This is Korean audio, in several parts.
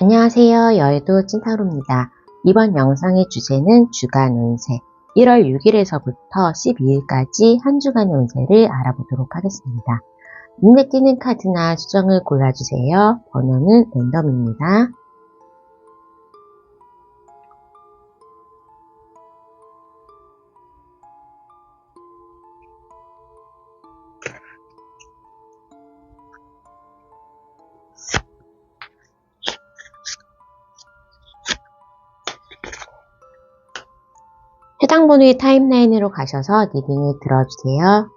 안녕하세요. 여의도 찐타로입니다. 이번 영상의 주제는 주간 운세 1월 6일에서부터 12일까지 한 주간의 운세를 알아보도록 하겠습니다. 눈에 띄는 카드나 수정을 골라주세요. 번호는 랜덤입니다. 해당 번호의 타임라인으로 가셔서 리딩을 들어주세요.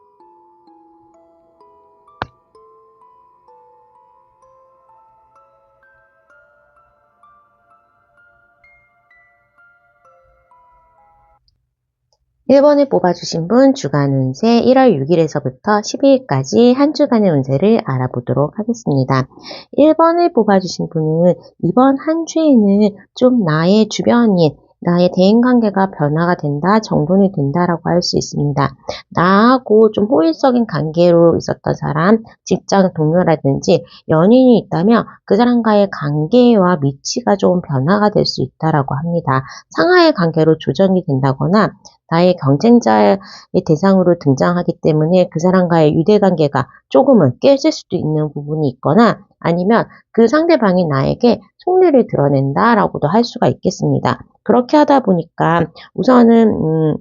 (1번을) 뽑아주신 분 주간 운세 1월 6일에서부터 12일까지 한 주간의 운세를 알아보도록 하겠습니다. 1번을 뽑아주신 분은 이번 한 주에는 좀 나의 주변인 나의 대인관계가 변화가 된다, 정돈이 된다라고 할 수 있습니다. 나하고 좀 호의적인 관계로 있었던 사람, 직장 동료라든지 연인이 있다면 그 사람과의 관계와 위치가 좀 변화가 될 수 있다라고 합니다. 상하의 관계로 조정이 된다거나 나의 경쟁자의 대상으로 등장하기 때문에 그 사람과의 유대관계가 조금은 깨질 수도 있는 부분이 있거나 아니면 그 상대방이 나에게 속내를 드러낸다라고도 할 수가 있겠습니다. 그렇게 하다 보니까 우선은 음,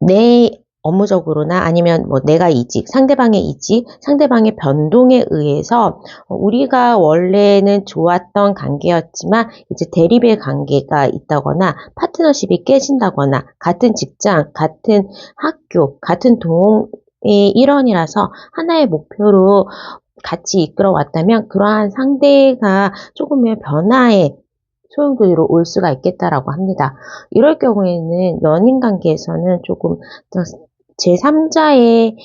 내 업무적으로나 아니면 뭐 내가 이직, 상대방의 이직, 상대방의 변동에 의해서 우리가 원래는 좋았던 관계였지만 이제 대립의 관계가 있다거나 파트너십이 깨진다거나 같은 직장, 같은 학교, 같은 동의 일원이라서 하나의 목표로 같이 이끌어 왔다면 그러한 상대가 조금의 변화에 소용돌이로 올 수가 있겠다라고 합니다. 이럴 경우에는 연인 관계에서는 조금 제3자의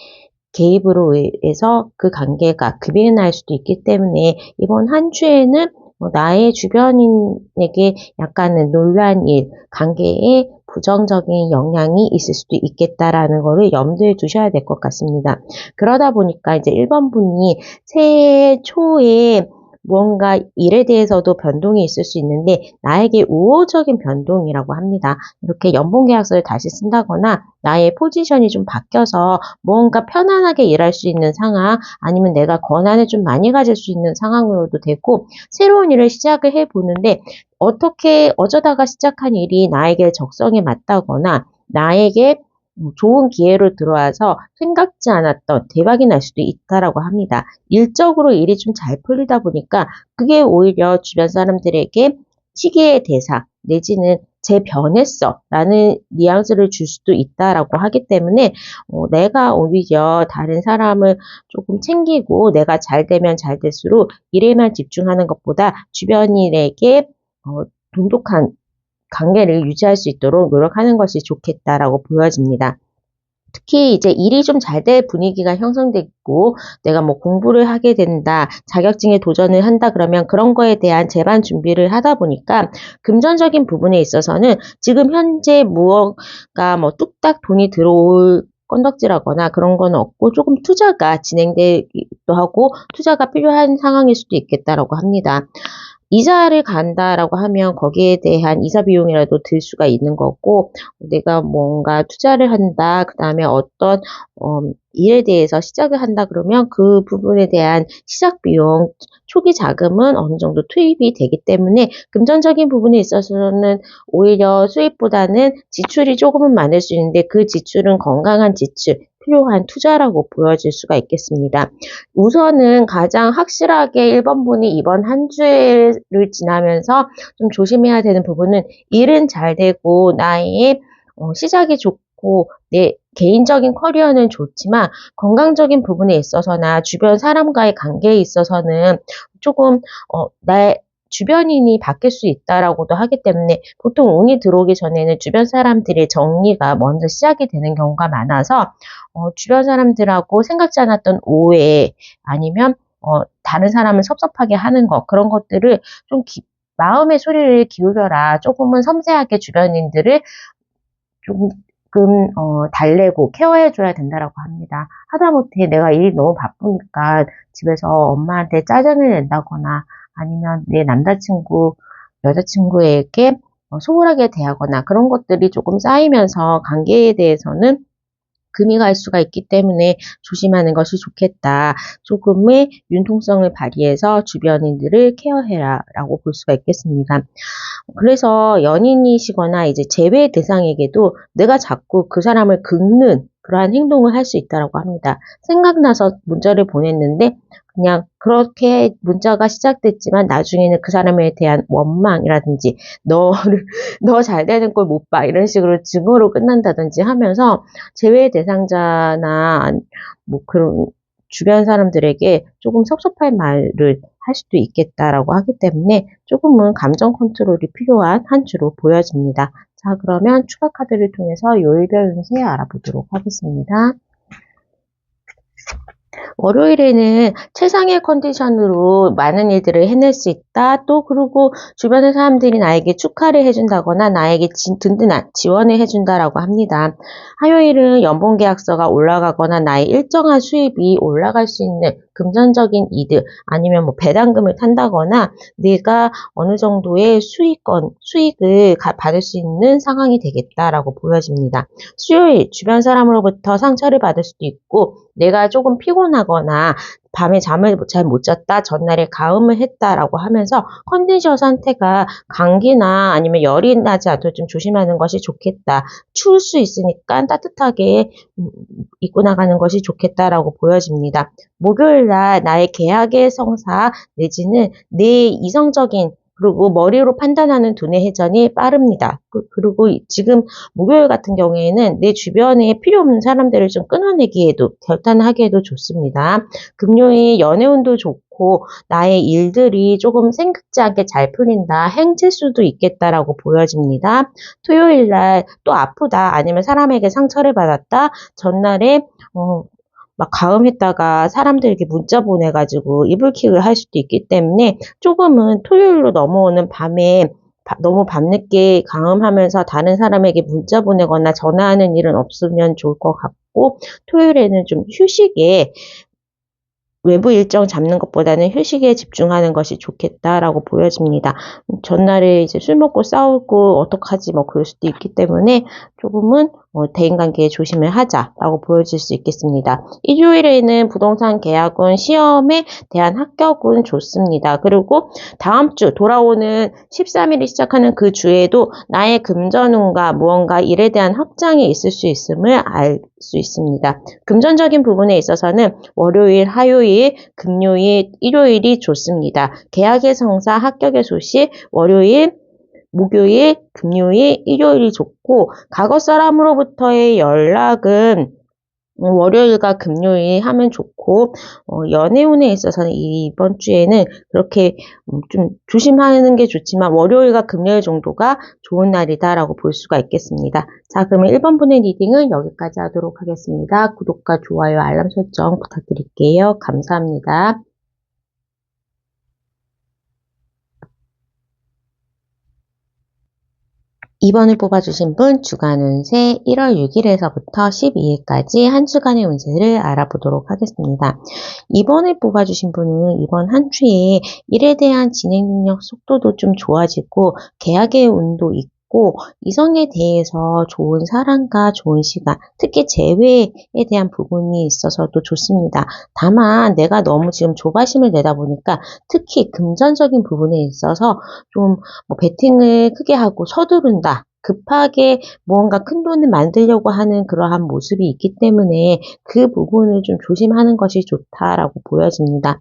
개입으로 의해서 그 관계가 급이 날 수도 있기 때문에 이번 한 주에는 뭐 나의 주변인에게 약간은 놀란 일, 관계에 부정적인 영향이 있을 수도 있겠다라는 것을 염두에 두셔야 될 것 같습니다. 그러다 보니까 이제 1번 분이 새해 초에 무언가 일에 대해서도 변동이 있을 수 있는데 나에게 우호적인 변동이라고 합니다. 이렇게 연봉 계약서를 다시 쓴다거나 나의 포지션이 좀 바뀌어서 무언가 편안하게 일할 수 있는 상황 아니면 내가 권한을 좀 많이 가질 수 있는 상황으로도 되고 새로운 일을 시작을 해보는데 어떻게 어쩌다가 시작한 일이 나에게 적성에 맞다거나 나에게 뭐 좋은 기회로 들어와서 생각지 않았던 대박이 날 수도 있다라고 합니다. 일적으로 일이 좀 잘 풀리다 보니까 그게 오히려 주변 사람들에게 시기의 대사 내지는 제 변했어 라는 뉘앙스를 줄 수도 있다라고 하기 때문에 어, 내가 오히려 다른 사람을 조금 챙기고 내가 잘 되면 잘 될수록 일에만 집중하는 것보다 주변인에게 어, 돈독한 관계를 유지할 수 있도록 노력하는 것이 좋겠다라고 보여집니다. 특히 이제 일이 좀 잘 될 분위기가 형성됐고 내가 뭐 공부를 하게 된다 자격증에 도전을 한다 그러면 그런 거에 대한 재반 준비를 하다 보니까 금전적인 부분에 있어서는 지금 현재 무언가 뭐 뚝딱 돈이 들어올 건덕지라거나 그런 건 없고 조금 투자가 진행되기도 하고 투자가 필요한 상황일 수도 있겠다라고 합니다. 이사를 간다라고 하면 거기에 대한 이사 비용이라도 들 수가 있는 거고 내가 뭔가 투자를 한다 그 다음에 어떤 어, 일에 대해서 시작을 한다 그러면 그 부분에 대한 시작 비용 초기 자금은 어느 정도 투입이 되기 때문에 금전적인 부분에 있어서는 오히려 수입보다는 지출이 조금은 많을 수 있는데 그 지출은 건강한 지출 필요한 투자라고 보여질 수가 있겠습니다. 우선은 가장 확실하게 1번 분이 이번 한 주를 지나면서 좀 조심해야 되는 부분은 일은 잘 되고 나의 어, 시작이 좋고 내 개인적인 커리어는 좋지만 건강적인 부분에 있어서나 주변 사람과의 관계에 있어서는 조금 어, 나의 주변인이 바뀔 수 있다라고도 하기 때문에 보통 운이 들어오기 전에는 주변 사람들의 정리가 먼저 시작이 되는 경우가 많아서 어, 주변 사람들하고 생각지 않았던 오해 아니면 어, 다른 사람을 섭섭하게 하는 것 그런 것들을 좀 기, 마음의 소리를 기울여라 조금은 섬세하게 주변인들을 조금 어, 달래고 케어해줘야 된다라고 합니다. 하다못해 내가 일이 너무 바쁘니까 집에서 엄마한테 짜증을 낸다거나 아니면 내 남자친구, 여자친구에게 어, 소홀하게 대하거나 그런 것들이 조금 쌓이면서 관계에 대해서는 금이 갈 수가 있기 때문에 조심하는 것이 좋겠다. 조금의 융통성을 발휘해서 주변인들을 케어해라 라고 볼 수가 있겠습니다. 그래서 연인이시거나 이제 제외 대상에게도 내가 자꾸 그 사람을 긁는 그러한 행동을 할 수 있다고 합니다. 생각나서 문자를 보냈는데 그냥 그렇게 문자가 시작됐지만 나중에는 그 사람에 대한 원망이라든지 너를 너 잘 되는 걸 못 봐 이런 식으로 증오로 끝난다든지 하면서 제외 대상자나 뭐 그런 주변 사람들에게 조금 섭섭할 말을 할 수도 있겠다라고 하기 때문에 조금은 감정 컨트롤이 필요한 한 주로 보여집니다. 자, 그러면 추가 카드를 통해서 요일별 운세 알아보도록 하겠습니다. 월요일에는 최상의 컨디션으로 많은 일들을 해낼 수 있다. 또 그리고 주변의 사람들이 나에게 축하를 해준다거나 나에게 지, 든든한 지원을 해준다라고 합니다. 화요일은 연봉 계약서가 올라가거나 나의 일정한 수입이 올라갈 수 있는 금전적인 이득 아니면 뭐 배당금을 탄다거나 내가 어느 정도의 수익권 수익을 받을 수 있는 상황이 되겠다라고 보여집니다. 수요일 주변 사람으로부터 상처를 받을 수도 있고 내가 조금 피곤하거나 밤에 잠을 잘 못 잤다, 전날에 가음을 했다라고 하면서 컨디션 상태가 감기나 아니면 열이 나지 않도록 좀 조심하는 것이 좋겠다. 추울 수 있으니까 따뜻하게 음, 입고 나가는 것이 좋겠다라고 보여집니다. 목요일 날 나의 계약의 성사 내지는 내 이성적인 그리고 머리로 판단하는 두뇌 회전이 빠릅니다. 그, 리고 지금 목요일 같은 경우에는 내 주변에 필요 없는 사람들을 좀 끊어내기에도 결단하기에도 좋습니다. 금요일 연애운도 좋고 나의 일들이 조금 생각지 않게 잘 풀린다. 행칠 수도 있겠다라고 보여집니다. 토요일 날 또 아프다 아니면 사람에게 상처를 받았다. 전날에 어, 막 가음했다가 사람들에게 문자 보내가지고 이불킥을 할 수도 있기 때문에 조금은 토요일로 넘어오는 밤에 너무 밤늦게 가음하면서 다른 사람에게 문자 보내거나 전화하는 일은 없으면 좋을 것 같고 토요일에는 좀 휴식에 외부 일정 잡는 것보다는 휴식에 집중하는 것이 좋겠다라고 보여집니다. 전날에 이제 술 먹고 싸우고 어떡하지 뭐 그럴 수도 있기 때문에 조금은 어, 대인관계에 조심을 하자라고 보여질 수 있겠습니다. 일요일에는 부동산 계약은 시험에 대한 합격은 좋습니다. 그리고 다음 주 돌아오는 13일이 시작하는 그 주에도 나의 금전운과 무언가 일에 대한 확장이 있을 수 있음을 알 수 있습니다. 금전적인 부분에 있어서는 월요일, 화요일, 금요일, 일요일이 좋습니다. 계약의 성사, 합격의 소식, 월요일, 목요일, 금요일, 일요일이 좋고 과거 사람으로부터의 연락은 월요일과 금요일 하면 좋고 어, 연애운에 있어서는 이번 주에는 그렇게 음, 좀 조심하는 게 좋지만 월요일과 금요일 정도가 좋은 날이다라고 볼 수가 있겠습니다. 자 그러면 1번 분의 리딩은 여기까지 하도록 하겠습니다. 구독과 좋아요 알람 설정 부탁드릴게요. 감사합니다. 2번을 뽑아주신 분 주간 운세 1월 6일에서부터 12일까지 한 주간의 운세를 알아보도록 하겠습니다. 2번을 뽑아주신 분은 이번 한 주에 일에 대한 진행 능력 속도도 좀 좋아지고 계약의 운도 있고 있고 이성에 대해서 좋은 사랑과 좋은 시간, 특히 재회에 대한 부분이 있어서도 좋습니다. 다만 내가 너무 지금 조바심을 내다 보니까 특히 금전적인 부분에 있어서 좀뭐 베팅을 크게 하고 서두른다. 급하게 무언가 큰 돈을 만들려고 하는 그러한 모습이 있기 때문에 그 부분을 좀 조심하는 것이 좋다라고 보여집니다.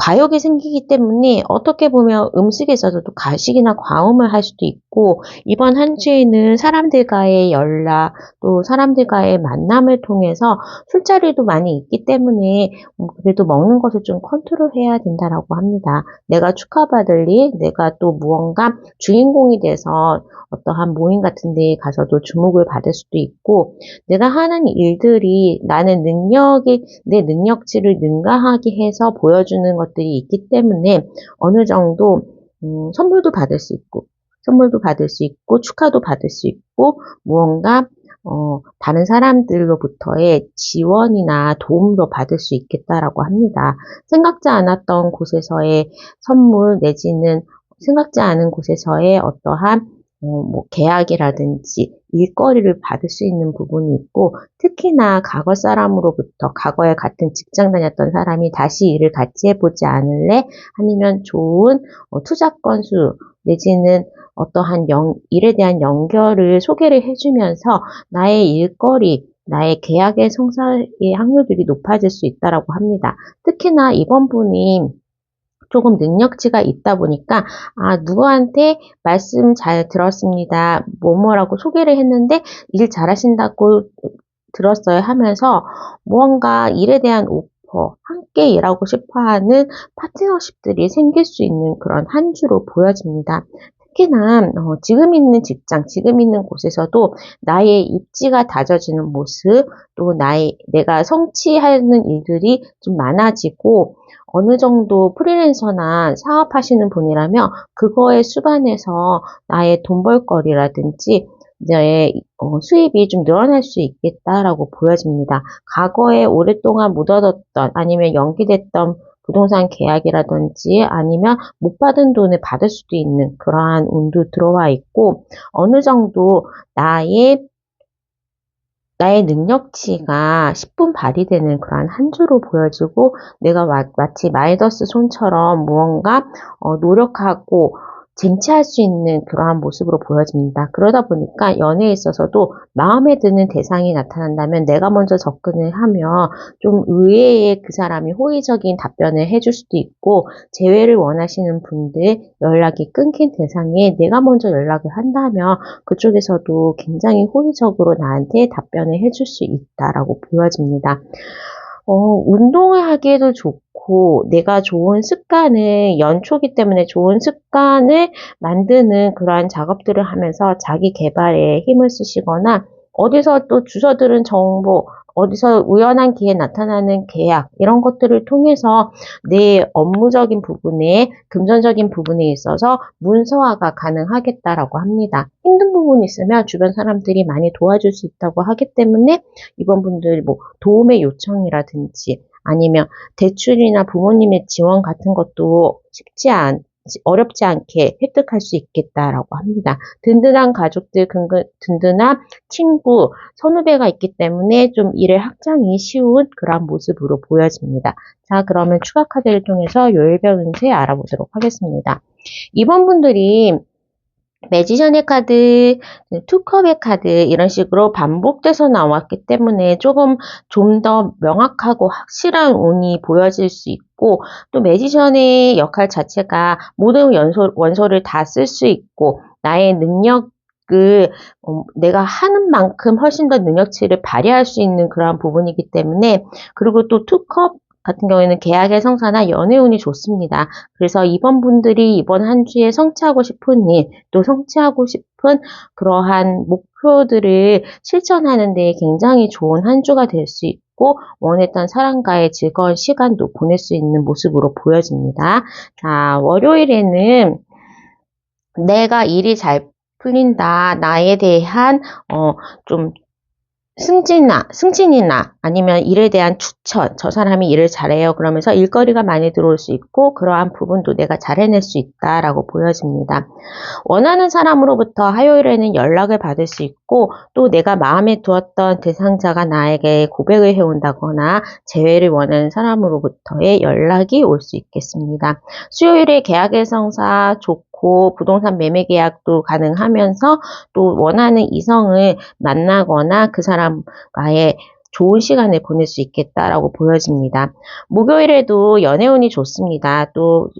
과욕이 생기기 때문에 어떻게 보면 음식에 있어서도 가식이나 과음을 할 수도 있고 이번 한 주에는 사람들과의 연락 또 사람들과의 만남을 통해서 술자리도 많이 있기 때문에 음, 그래도 먹는 것을 좀 컨트롤해야 된다라고 합니다. 내가 축하받을 일, 내가 또 무언가 주인공이 돼서 어떠한 모임 같은 데에 가서도 주목을 받을 수도 있고 내가 하는 일들이 나는 능력이 내 능력치를 능가하게 해서 보여주는 것 들이 있기 때문에 어느 정도 음, 선물도 받을 수 있고 선물도 받을 수 있고 축하도 받을 수 있고 무언가 어, 다른 사람들로부터의 지원이나 도움도 받을 수 있겠다라고 합니다. 생각지 않았던 곳에서의 선물 내지는 생각지 않은 곳에서의 어떠한 어, 뭐 계약이라든지 일거리를 받을 수 있는 부분이 있고 특히나 과거 사람으로부터 과거에 같은 직장 다녔던 사람이 다시 일을 같이 해보지 않을래? 아니면 좋은 어, 투자 건수 내지는 어떠한 연, 일에 대한 연결을 소개를 해주면서 나의 일거리, 나의 계약의 성사의 확률들이 높아질 수 있다라고 합니다. 특히나 이번 분이 조금 능력치가 있다 보니까 아 누구한테 말씀 잘 들었습니다. 뭐뭐라고 소개를 했는데 일 잘하신다고 들었어요 하면서 무언가 일에 대한 오퍼 함께 일하고 싶어하는 파트너십들이 생길 수 있는 그런 한 주로 보여집니다. 특히나 어, 지금 있는 직장, 지금 있는 곳에서도 나의 입지가 다져지는 모습, 또 나의 내가 성취하는 일들이 좀 많아지고 어느 정도 프리랜서나 사업하시는 분이라면 그거에 수반해서 나의 돈 벌거리라든지 이제 어, 수입이 좀 늘어날 수 있겠다라고 보여집니다. 과거에 오랫동안 묻어뒀던 아니면 연기됐던 부동산 계약이라든지 아니면 못 받은 돈을 받을 수도 있는 그러한 운도 들어와 있고 어느 정도 나의 나의 능력치가 10분 발휘되는 그러한 한 주로 보여지고 내가 마치 마이더스 손처럼 무언가 어, 노력하고 쟁취할 수 있는 그러한 모습으로 보여집니다. 그러다 보니까 연애에 있어서도 마음에 드는 대상이 나타난다면 내가 먼저 접근을 하면 좀 의외의 그 사람이 호의적인 답변을 해줄 수도 있고 재회를 원하시는 분들 연락이 끊긴 대상에 내가 먼저 연락을 한다면 그쪽에서도 굉장히 호의적으로 나한테 답변을 해줄 수 있다라고 보여집니다. 어, 운동을 하기에도 좋고, 내가 좋은 습관을, 연초기 때문에 좋은 습관을 만드는 그러한 작업들을 하면서 자기 개발에 힘을 쓰시거나, 어디서 또 주워 들은 정보, 어디서 우연한 기회에 나타나는 계약 이런 것들을 통해서 내 업무적인 부분에 금전적인 부분에 있어서 문서화가 가능하겠다라고 합니다. 힘든 부분이 있으면 주변 사람들이 많이 도와줄 수 있다고 하기 때문에 이번 분들 뭐 도움의 요청이라든지 아니면 대출이나 부모님의 지원 같은 것도 쉽지 않 어렵지 않게 획득할 수 있겠다라고 합니다. 든든한 가족들, 든든한 친구, 선후배가 있기 때문에 좀 일의 확장이 쉬운 그런 모습으로 보여집니다. 자, 그러면 추가 카드를 통해서 요일별 운세 알아보도록 하겠습니다. 이번 분들이 매지션의 카드, 투컵의 카드 이런 식으로 반복돼서 나왔기 때문에 조금 좀 더 명확하고 확실한 운이 보여질 수 있고 또 매지션의 역할 자체가 모든 연소, 원소를 다 쓸 수 있고 나의 능력 그 어, 내가 하는 만큼 훨씬 더 능력치를 발휘할 수 있는 그러한 부분이기 때문에 그리고 또 투컵 같은 경우에는 계약의 성사나 연애운이 좋습니다. 그래서 이번 분들이 이번 한 주에 성취하고 싶은 일, 또 성취하고 싶은 그러한 목표들을 실천하는 데 굉장히 좋은 한 주가 될 수 있고 원했던 사람과의 즐거운 시간도 보낼 수 있는 모습으로 보여집니다. 자, 월요일에는 내가 일이 잘 풀린다. 나에 대한 어, 좀 승진이나, 승진이나 아니면 일에 대한 추천, 저 사람이 일을 잘해요. 그러면서 일거리가 많이 들어올 수 있고 그러한 부분도 내가 잘 해낼 수 있다라고 보여집니다. 원하는 사람으로부터 화요일에는 연락을 받을 수 있고 또 내가 마음에 두었던 대상자가 나에게 고백을 해온다거나 재회를 원하는 사람으로부터의 연락이 올 수 있겠습니다. 수요일에 계약의 성사, 조 좋고 부동산 매매 계약도 가능하면서 또 원하는 이성을 만나거나 그 사람과의 좋은 시간을 보낼 수 있겠다라고 보여집니다. 목요일에도 연애운이 좋습니다. 또,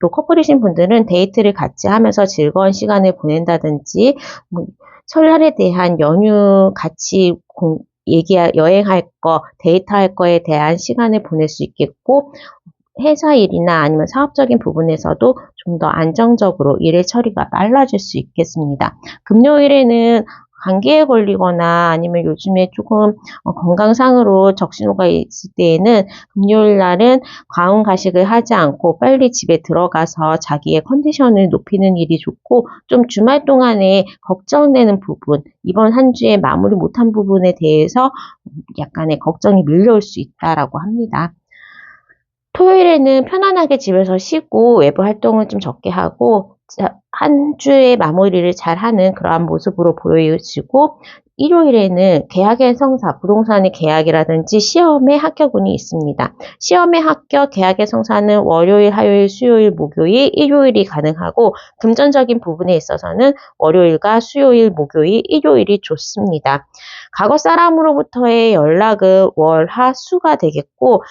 또 커플이신 분들은 데이트를 같이 하면서 즐거운 시간을 보낸다든지, 뭐 설날에 대한 연휴 같이 공, 얘기, 여행할 거, 데이트할 거에 대한 시간을 보낼 수 있겠고, 회사 일이나 아니면 사업적인 부분에서도 좀 더 안정적으로 일의 처리가 빨라질 수 있겠습니다. 금요일에는 감기에 걸리거나 아니면 요즘에 조금 어, 건강상으로 적신호가 있을 때에는 금요일 날은 과음 가식을 하지 않고 빨리 집에 들어가서 자기의 컨디션을 높이는 일이 좋고 좀 주말 동안에 걱정되는 부분 이번 한 주에 마무리 못한 부분에 대해서 약간의 걱정이 밀려올 수 있다라고 합니다. 토요일에는 편안하게 집에서 쉬고 외부 활동을 좀 적게 하고 한 주의 마무리를 잘 하는 그러한 모습으로 보여지고 일요일에는 계약의 성사, 부동산의 계약이라든지 시험의 합격 운이 있습니다. 시험의 합격, 계약의 성사는 월요일, 화요일, 수요일, 목요일, 일요일이 가능하고 금전적인 부분에 있어서는 월요일과 수요일, 목요일, 일요일이 좋습니다. 과거 사람으로부터의 연락은 월, 하, 수가 되겠고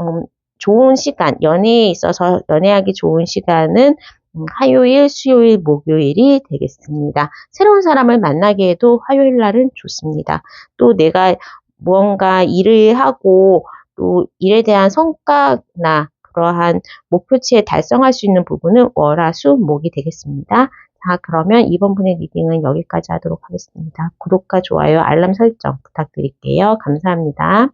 음, 좋은 시간, 연애에 있어서 연애하기 좋은 시간은 음, 화요일, 수요일, 목요일이 되겠습니다. 새로운 사람을 만나기에도 화요일 날은 좋습니다. 또 내가 무언가 일을 하고 또 일에 대한 성과나 그러한 목표치에 달성할 수 있는 부분은 월, 화, 수, 목이 되겠습니다. 자, 그러면 이번 분의 리딩은 여기까지 하도록 하겠습니다. 구독과 좋아요, 알람 설정 부탁드릴게요. 감사합니다.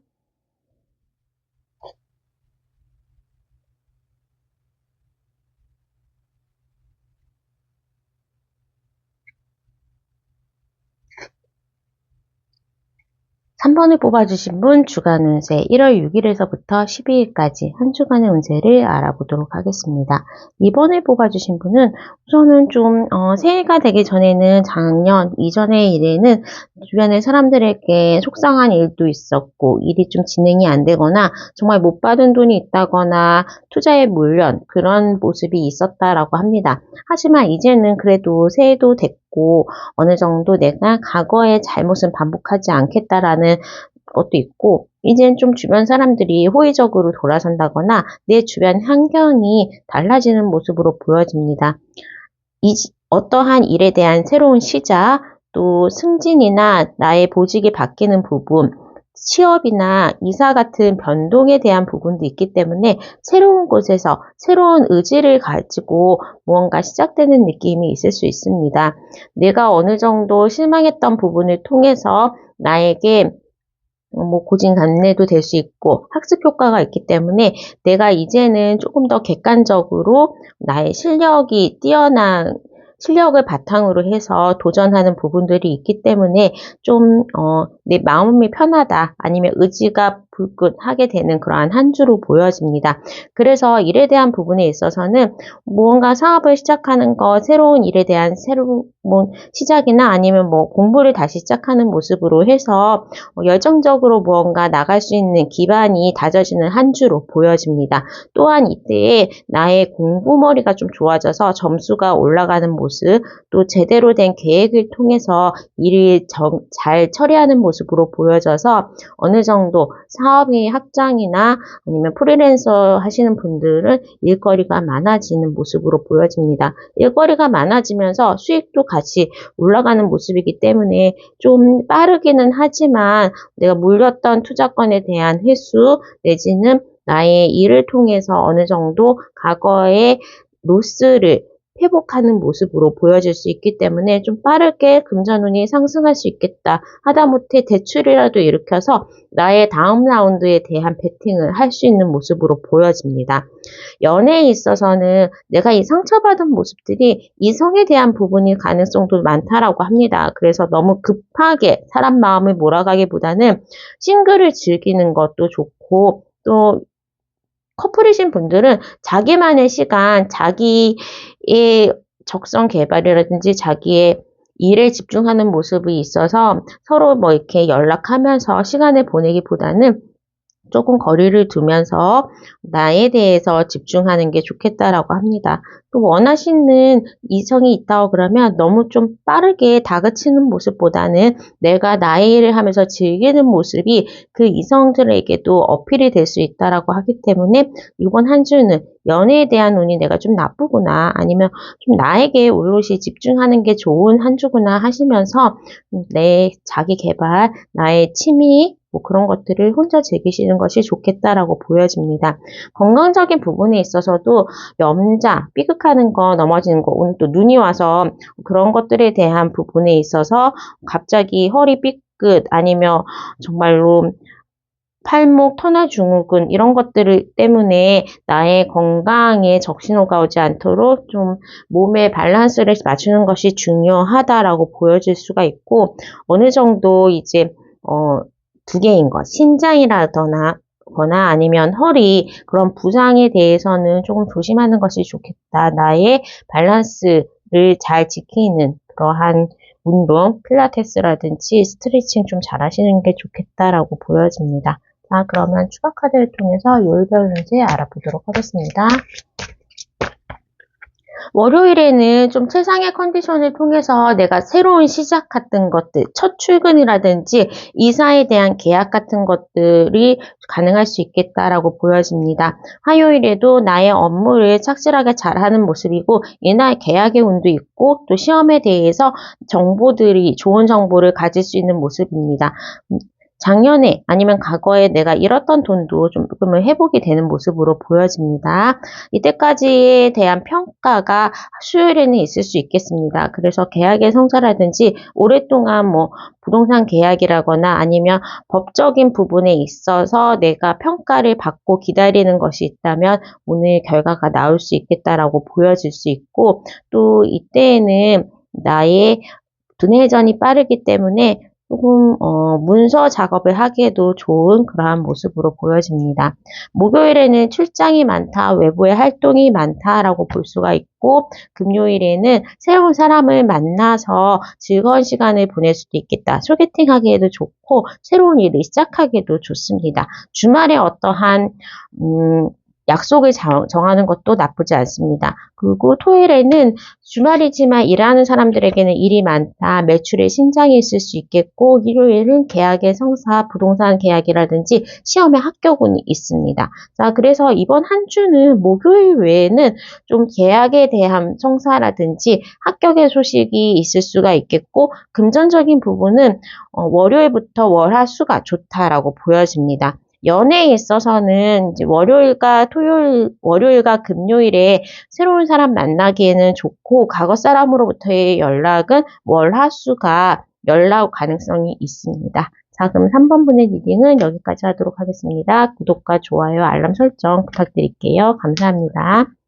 3번을 뽑아주신 분 주간 운세 1월 6일에서부터 12일까지 한 주간의 운세를 알아보도록 하겠습니다. 2번을 뽑아주신 분은 우선은 좀 어, 새해가 되기 전에는 작년 이전의 일에는 주변의 사람들에게 속상한 일도 있었고 일이 좀 진행이 안 되거나 정말 못 받은 돈이 있다거나 투자의 물련 그런 모습이 있었다라고 합니다. 하지만 이제는 그래도 새해도 됐고 어느 정도 내가 과거의 잘못은 반복하지 않겠다라는 것도 있고 이젠 좀 주변 사람들이 호의적으로 돌아선다거나 내 주변 환경이 달라지는 모습으로 보여집니다. 이, 어떠한 일에 대한 새로운 시작, 또 승진이나 나의 보직이 바뀌는 부분, 취업이나 이사 같은 변동에 대한 부분도 있기 때문에 새로운 곳에서 새로운 의지를 가지고 무언가 시작되는 느낌이 있을 수 있습니다. 내가 어느 정도 실망했던 부분을 통해서 나에게 뭐 고진감래도 될 수 있고 학습 효과가 있기 때문에 내가 이제는 조금 더 객관적으로 나의 실력이 뛰어난 실력을 바탕으로 해서 도전하는 부분들이 있기 때문에 좀, 어, 내 마음이 편하다 아니면 의지가 불끈하게 되는 그러한 한 주로 보여집니다. 그래서 일에 대한 부분에 있어서는 무언가 사업을 시작하는 것, 새로운 일에 대한 새로운 시작이나 아니면 뭐 공부를 다시 시작하는 모습으로 해서 열정적으로 무언가 나갈 수 있는 기반이 다져지는 한 주로 보여집니다. 또한 이때에 나의 공부머리가 좀 좋아져서 점수가 올라가는 모습, 또 제대로 된 계획을 통해서 일을 정, 잘 처리하는 모습 으로 보여져서 어느 정도 사업의 확장이나 아니면 프리랜서 하시는 분들은 일거리가 많아지는 모습으로 보여집니다. 일거리가 많아지면서 수익도 같이 올라가는 모습이기 때문에 좀 빠르기는 하지만 내가 물렸던 투자권에 대한 회수 내지는 나의 일을 통해서 어느 정도 과거의 로스를 회복하는 모습으로 보여질 수 있기 때문에 좀 빠르게 금전운이 상승할 수 있겠다. 하다못해 대출이라도 일으켜서 나의 다음 라운드에 대한 베팅을 할 수 있는 모습으로 보여집니다. 연애에 있어서는 내가 이 상처받은 모습들이 이성에 대한 부분이 가능성도 많다라고 합니다. 그래서 너무 급하게 사람 마음을 몰아가기보다는 싱글을 즐기는 것도 좋고 또 커플이신 분들은 자기만의 시간, 자기 의 적성 개발이라든지 자기의 일에 집중하는 모습이 있어서 서로 뭐 이렇게 연락하면서 시간을 보내기보다는 조금 거리를 두면서 나에 대해서 집중하는 게 좋겠다라고 합니다. 또 원하시는 이성이 있다고 그러면 너무 좀 빠르게 다그치는 모습보다는 내가 나의 일을 하면서 즐기는 모습이 그 이성들에게도 어필이 될 수 있다라고 하기 때문에 이번 한 주는 연애에 대한 운이 내가 좀 나쁘구나 아니면 좀 나에게 오롯이 집중하는 게 좋은 한 주구나 하시면서 내 자기 개발, 나의 취미, 뭐 그런 것들을 혼자 즐기시는 것이 좋겠다라고 보여집니다. 건강적인 부분에 있어서도 염자, 삐걱하는 거, 넘어지는 거, 오늘 또 눈이 와서 그런 것들에 대한 부분에 있어서 갑자기 허리 삐끗 아니면 정말로 팔목, 터널 증후군 이런 것들 때문에 나의 건강에 적신호가 오지 않도록 좀 몸의 밸런스를 맞추는 것이 중요하다라고 보여질 수가 있고 어느 정도 이제 어, 두 개인 것 신장이라거나 거나 아니면 허리 그런 부상에 대해서는 조금 조심하는 것이 좋겠다. 나의 밸런스를 잘 지키는 그러한 운동, 필라테스라든지 스트레칭 좀 잘 하시는 게 좋겠다라고 보여집니다. 자, 그러면 추가 카드를 통해서 요일별 운세 알아보도록 하겠습니다. 월요일에는 좀 최상의 컨디션을 통해서 내가 새로운 시작 같은 것들, 첫 출근이라든지 이사에 대한 계약 같은 것들이 가능할 수 있겠다라고 보여집니다. 화요일에도 나의 업무를 착실하게 잘하는 모습이고 이날 계약의 운도 있고 또 시험에 대해서 정보들이 좋은 정보를 가질 수 있는 모습입니다. 작년에 아니면 과거에 내가 잃었던 돈도 좀 조금은 회복이 되는 모습으로 보여집니다. 이때까지에 대한 평가가 수요일에는 있을 수 있겠습니다. 그래서 계약의 성사라든지 오랫동안 뭐 부동산 계약이라거나 아니면 법적인 부분에 있어서 내가 평가를 받고 기다리는 것이 있다면 오늘 결과가 나올 수 있겠다라고 보여질 수 있고 또 이때에는 나의 두뇌 회전이 빠르기 때문에 조금 어, 문서 작업을 하기에도 좋은 그러한 모습으로 보여집니다. 목요일에는 출장이 많다, 외부의 활동이 많다라고 볼 수가 있고 금요일에는 새로운 사람을 만나서 즐거운 시간을 보낼 수도 있겠다. 소개팅 하기에도 좋고 새로운 일을 시작하기에도 좋습니다. 주말에 어떠한 음, 약속을 정하는 것도 나쁘지 않습니다. 그리고 토요일에는 주말이지만 일하는 사람들에게는 일이 많다, 매출의 신장이 있을 수 있겠고, 일요일은 계약의 성사, 부동산 계약이라든지 시험의 합격운이 있습니다. 자, 그래서 이번 한 주는 목요일 외에는 좀 계약에 대한 성사라든지 합격의 소식이 있을 수가 있겠고, 금전적인 부분은 어, 월요일부터 월화수가 좋다라고 보여집니다. 연애에 있어서는 월요일과 토요일, 월요일과 금요일에 새로운 사람 만나기에는 좋고, 과거 사람으로부터의 연락은 월, 화, 수가 연락 가능성이 있습니다. 자, 그럼 3번 분의 리딩은 여기까지 하도록 하겠습니다. 구독과 좋아요, 알람 설정 부탁드릴게요. 감사합니다.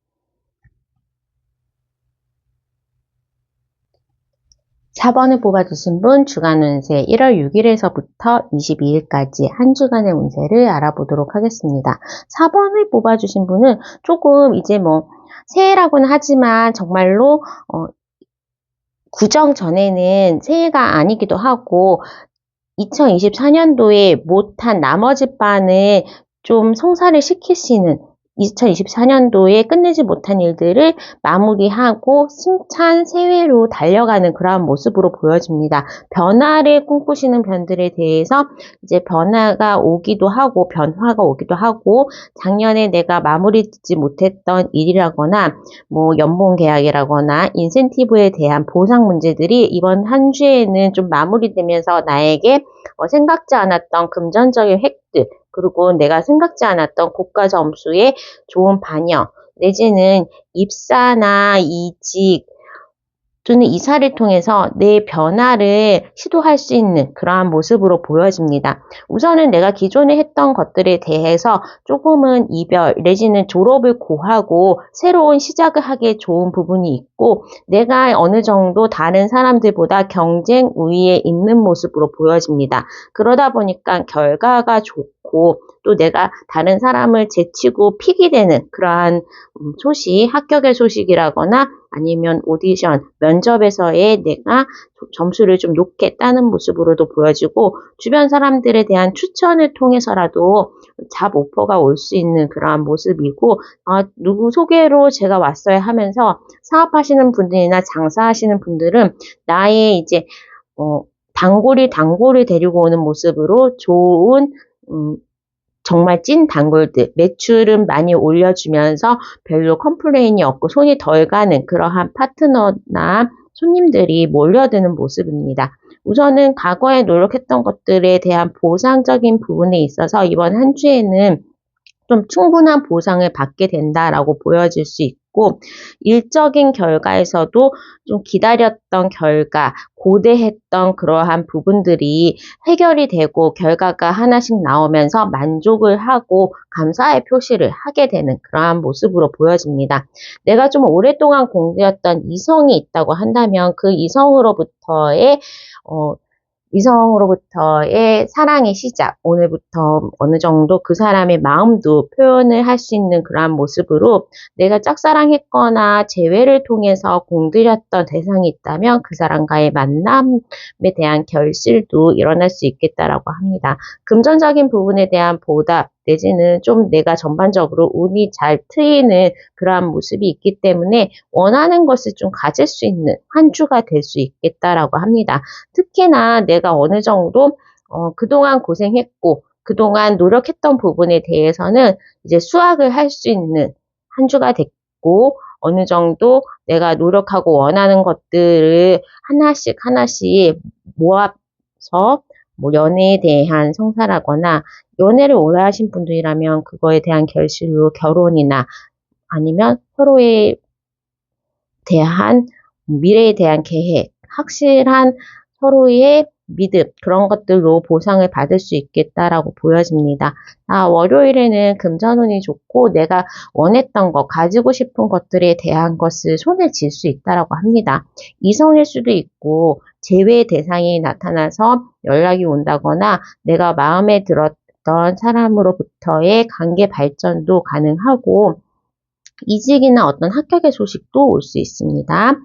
4번을 뽑아주신 분 주간 운세 1월 6일에서부터 22일까지 한 주간의 운세를 알아보도록 하겠습니다. 4번을 뽑아주신 분은 조금 이제 뭐 새해라고는 하지만 정말로 어, 구정 전에는 새해가 아니기도 하고 2024년도에 못한 나머지 반을 좀 성사를 시키시는 2024년도에 끝내지 못한 일들을 마무리하고 승찬 새해로 달려가는 그러한 모습으로 보여집니다. 변화를 꿈꾸시는 변들에 대해서 이제 변화가 오기도 하고 변화가 오기도 하고 작년에 내가 마무리 짓지 못했던 일이라거나 뭐 연봉 계약이라거나 인센티브에 대한 보상 문제들이 이번 한 주에는 좀 마무리되면서 나에게 어, 생각지 않았던 금전적인 획득 그리고 내가 생각지 않았던 고가 점수의 좋은 반영, 내지는 입사나 이직, 또는 이사를 통해서 내 변화를 시도할 수 있는 그러한 모습으로 보여집니다. 우선은 내가 기존에 했던 것들에 대해서 조금은 이별 내지는 졸업을 고하고 새로운 시작을 하기에 좋은 부분이 있고 내가 어느 정도 다른 사람들보다 경쟁 우위에 있는 모습으로 보여집니다. 그러다 보니까 결과가 좋고 또 내가 다른 사람을 제치고 픽이 되는 그러한 음, 소식, 합격의 소식이라거나 아니면 오디션, 면접에서의 내가 점수를 좀 높게 따는 모습으로도 보여지고 주변 사람들에 대한 추천을 통해서라도 잡 오퍼가 올 수 있는 그러한 모습이고 아, 누구 소개로 제가 왔어야 하면서 사업하시는 분들이나 장사하시는 분들은 나의 이제 어, 단골이 단골을 데리고 오는 모습으로 좋은 음, 정말 찐 단골들 매출은 많이 올려주면서 별로 컴플레인이 없고 손이 덜 가는 그러한 파트너나 손님들이 몰려드는 모습입니다. 우선은 과거에 노력했던 것들에 대한 보상적인 부분에 있어서 이번 한 주에는 좀 충분한 보상을 받게 된다라고 보여질 수 있고 일적인 결과에서도 좀 기다렸던 결과, 고대했던 그러한 부분들이 해결이 되고 결과가 하나씩 나오면서 만족을 하고 감사의 표시를 하게 되는 그러한 모습으로 보여집니다. 내가 좀 오랫동안 공부했던 이성이 있다고 한다면 그 이성으로부터의 어, 이성으로부터의 사랑의 시작, 오늘부터 어느 정도 그 사람의 마음도 표현을 할 수 있는 그러한 모습으로 내가 짝사랑했거나 재회를 통해서 공들였던 대상이 있다면 그 사람과의 만남에 대한 결실도 일어날 수 있겠다라고 합니다. 금전적인 부분에 대한 보답, 내지는 좀 내가 전반적으로 운이 잘 트이는 그러한 모습이 있기 때문에 원하는 것을 좀 가질 수 있는 한 주가 될 수 있겠다라고 합니다. 특히나 내가 어느 정도 어, 그동안 고생했고 그동안 노력했던 부분에 대해서는 이제 수확을 할 수 있는 한 주가 됐고 어느 정도 내가 노력하고 원하는 것들을 하나씩 하나씩 모아서 뭐 연애에 대한 성사라거나 연애를 오래 하신 분들이라면 그거에 대한 결실로 결혼이나 아니면 서로에 대한 미래에 대한 계획, 확실한 서로의 믿음 그런 것들로 보상을 받을 수 있겠다라고 보여집니다. 아, 월요일에는 금전운이 좋고 내가 원했던 것, 가지고 싶은 것들에 대한 것을 손에 쥘 수 있다라고 합니다. 이성일 수도 있고 제외 대상이 나타나서 연락이 온다거나 내가 마음에 들었던 사람으로부터의 관계 발전도 가능하고 이직이나 어떤 합격의 소식도 올 수 있습니다.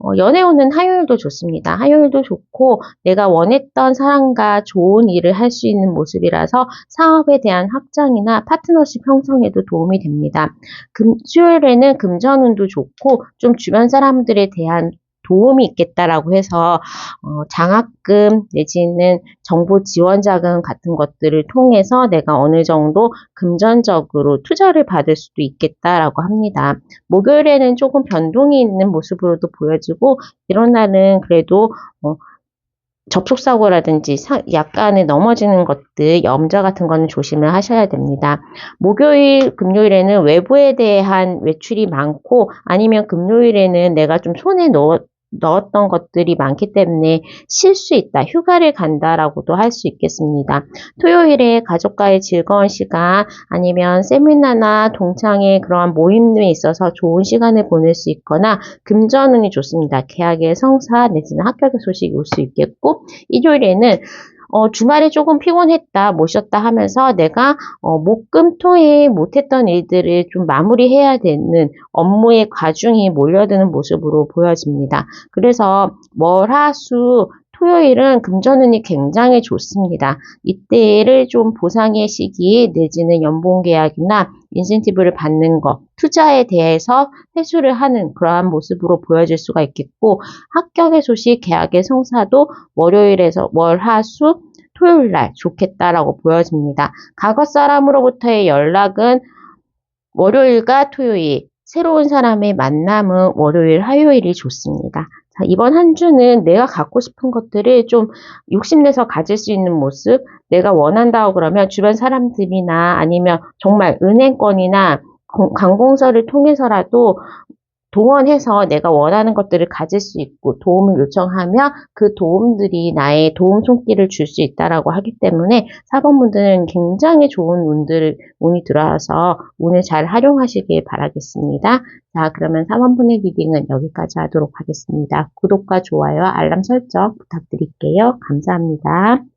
어, 연애운은 화요일도 좋습니다. 화요일도 좋고 내가 원했던 사람과 좋은 일을 할 수 있는 모습이라서 사업에 대한 확장이나 파트너십 형성에도 도움이 됩니다. 금, 수요일에는 금전운도 좋고 좀 주변 사람들에 대한 도움이 있겠다라고 해서 어, 장학금 내지는 정보 지원 자금 같은 것들을 통해서 내가 어느 정도 금전적으로 투자를 받을 수도 있겠다라고 합니다. 목요일에는 조금 변동이 있는 모습으로도 보여지고 이런 날은 그래도 어, 접촉사고라든지 약간의 넘어지는 것들, 염좌 같은 거는 조심을 하셔야 됩니다. 목요일, 금요일에는 외부에 대한 외출이 많고 아니면 금요일에는 내가 좀 손에 넣어 넣었던 것들이 많기 때문에 쉴 수 있다, 휴가를 간다라고도 할 수 있겠습니다. 토요일에 가족과의 즐거운 시간 아니면 세미나나 동창회 그러한 모임에 있어서 좋은 시간을 보낼 수 있거나 금전운이 좋습니다. 계약의 성사 내지는 합격의 소식이 올 수 있겠고 일요일에는 어, 주말에 조금 피곤했다, 못 쉬었다 하면서 내가 어, 목금토에 못했던 일들을 좀 마무리해야 되는 업무의 과중이 몰려드는 모습으로 보여집니다. 그래서 월화수 토요일은 금전운이 굉장히 좋습니다. 이때를 좀 보상의 시기 내지는 연봉 계약이나 인센티브를 받는 것, 투자에 대해서 회수를 하는 그러한 모습으로 보여질 수가 있겠고 합격의 소식, 계약의 성사도 월요일에서 월화수 토요일 날 좋겠다라고 보여집니다. 과거 사람으로부터의 연락은 월요일과 토요일, 새로운 사람의 만남은 월요일, 화요일이 좋습니다. 자, 이번 한 주는 내가 갖고 싶은 것들을 좀 욕심내서 가질 수 있는 모습, 내가 원한다고 그러면 주변 사람들이나 아니면 정말 은행권이나 관공서를 통해서라도 동원해서 내가 원하는 것들을 가질 수 있고 도움을 요청하면 그 도움들이 나의 도움 손길을 줄 수 있다라고 하기 때문에 4번분들은 굉장히 좋은 운들, 운이 들어와서 운을 잘 활용하시길 바라겠습니다. 자, 그러면 4번분의 리딩은 여기까지 하도록 하겠습니다. 구독과 좋아요, 알람 설정 부탁드릴게요. 감사합니다.